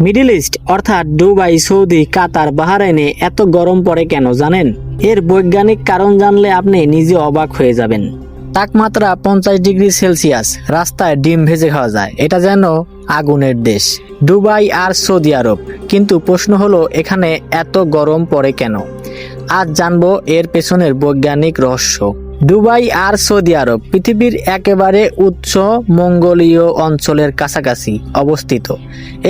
Middle east, অর্থাৎ Dubai, Saudi, কাতার, বাহারাইনে এত গরম পড়ে কেন জানেন? এর বৈজ্ঞানিক কারণ জানলে আপনি নিজে অবাক হয়ে যাবেন। তাপমাত্রা পঞ্চাশ ডিগ্রি সেলসিয়াস, রাস্তায় ডিম ভেজে খাওয়া যায়। এটা যেন আগুনের দেশ। দুবাই আর সৌদি আরব। কিন্তু প্রশ্ন হলো, এখানে এত গরম পড়ে কেন? আজ জানব এর পেছনের বৈজ্ঞানিক রহস্য। দুবাই আর সৌদি আরব পৃথিবীর একেবারে উচ্চ মঙ্গলীয় অঞ্চলের কাছাকাছি অবস্থিত।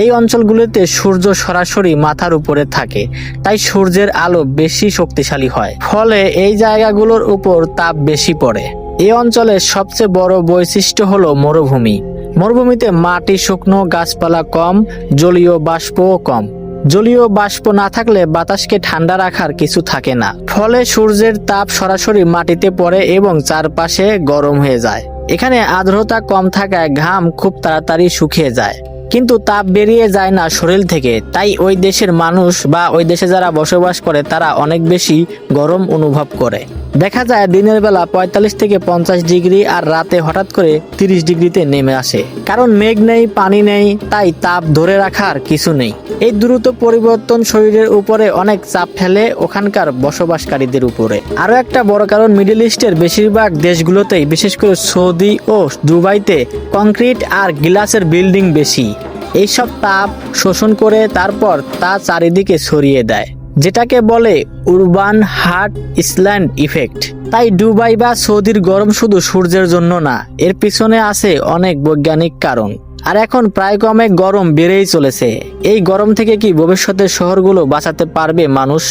এই অঞ্চলগুলোতে সূর্য সরাসরি মাথার উপরে থাকে, তাই সূর্যের আলো বেশি শক্তিশালী হয়, ফলে এই জায়গাগুলোর উপর তাপ বেশি পড়ে। এই অঞ্চলের সবচেয়ে বড় বৈশিষ্ট্য হলো মরুভূমি। মরুভূমিতে মাটি, শুকনো গাছপালা কম, জলীয় বাষ্পও কম। জলীয় বাষ্প না থাকলে বাতাসকে ঠান্ডা রাখার কিছু থাকে না। ফলে সূর্যের তাপ সরাসরি মাটিতে পড়ে এবং চারপাশে গরম হয়ে যায়। এখানে আর্দ্রতা কম থাকায় ঘাম খুব তাড়াতাড়ি শুকিয়ে যায়। কিন্তু তাপ বেরিয়ে যায় না শরীর থেকে। তাই ওই দেশের মানুষ বা ওই দেশে যারা বসবাস করে, তারা অনেক বেশি গরম অনুভব করে। দেখা যায় দিনের বেলা পঁয়তাল্লিশ থেকে পঞ্চাশ ডিগ্রি আর রাতে হঠাৎ করে তিরিশ ডিগ্রিতে নেমে আসে। কারণ মেঘ নেই, পানি নেই, তাই তাপ ধরে রাখার কিছু নেই। এই দ্রুত পরিবর্তন শরীরের উপরে অনেক চাপ ফেলে ওখানকার বসবাসকারীদের উপরে। আরও একটা বড় কারণ মিডিল ইস্টের বেশিরভাগ দেশগুলোতেই, বিশেষ করে সৌদি ও দুবাইতে কংক্রিট আর গ্লাসের বিল্ডিং বেশি। এইসব তাপ শোষণ করে তারপর তা চারিদিকে ছড়িয়ে দেয়, যেটাকে বলে উরবান হার্ট ইসল্যান্ড ইফেক্ট। তাই ডুবাই বা সৌদির গরম শুধু সূর্যের জন্য না, এর পিছনে আছে অনেক বৈজ্ঞানিক কারণ। আর এখন প্রায় কমে গরম বেড়েই চলেছে। এই গরম থেকে কি ভবিষ্যতের শহরগুলো বাঁচাতে পারবে মানুষ?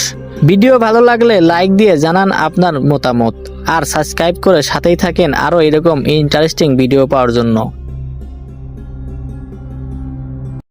ভিডিও ভালো লাগলে লাইক দিয়ে জানান আপনার মতামত। আর সাবস্ক্রাইব করে সাথেই থাকেন আরও এরকম ইন্টারেস্টিং ভিডিও পাওয়ার জন্য।